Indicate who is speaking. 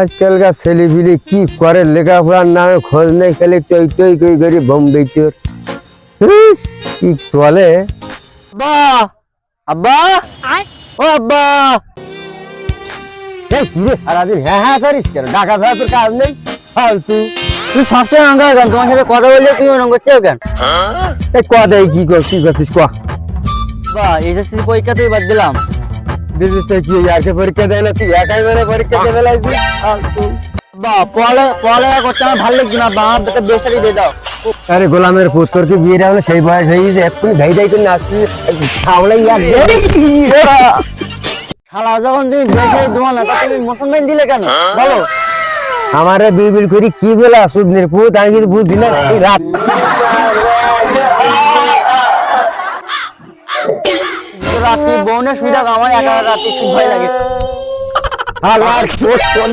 Speaker 1: আজকালকার ছেলেপিলে কি করে? লেখাপড়ার নামে খোঁজ নেই খালি টই টই কই করি বোম্বে চোর ইস, কি চলে?
Speaker 2: আব্বা! আব্বা! ও আব্বা!
Speaker 1: এই সারাদিন হ্যাঁ হ্যাঁ করিস কেন? ডাকা ছাড়া তোর কাজ নেই? ফালতু।
Speaker 2: তুই সবসময় কেন তোমার সাথে কথা বললে তুমি রঙ করছ কেন?
Speaker 1: এই ক দেয় কি কর কি করছিস ক।
Speaker 2: বা এসএসসি পরীক্ষা তুই বাদ দিলাম।
Speaker 1: দিদিস কি পরীক্ষা দেয় না তুই একাই মানে পরীক্ষা দেবে ফালতু
Speaker 2: বা পড়ালে পড়ালেখা করতে আমার ভালো লাগছে না বা বেসারি দিয়ে দাও।
Speaker 1: আরে গোলামের পুত্তর কি বিয়ে হলো সেই বয়স হয়ে গেছে? এক্ষুনি ভাই ভাই করে নাচছিস
Speaker 2: শালা যখন তুমি বেসারি দেবো না তা তুমি মুসলমান দিলে কেন? বলো।
Speaker 1: আমারে করি কি বলা সুদনের পুত? আমি কিন্তু বুঝি না। রাত
Speaker 2: রাত্রি বউনে শুয়ে থাকো আমার একা রাত্রি শুয়ে ভয় লাগে।
Speaker 1: আর আর কোন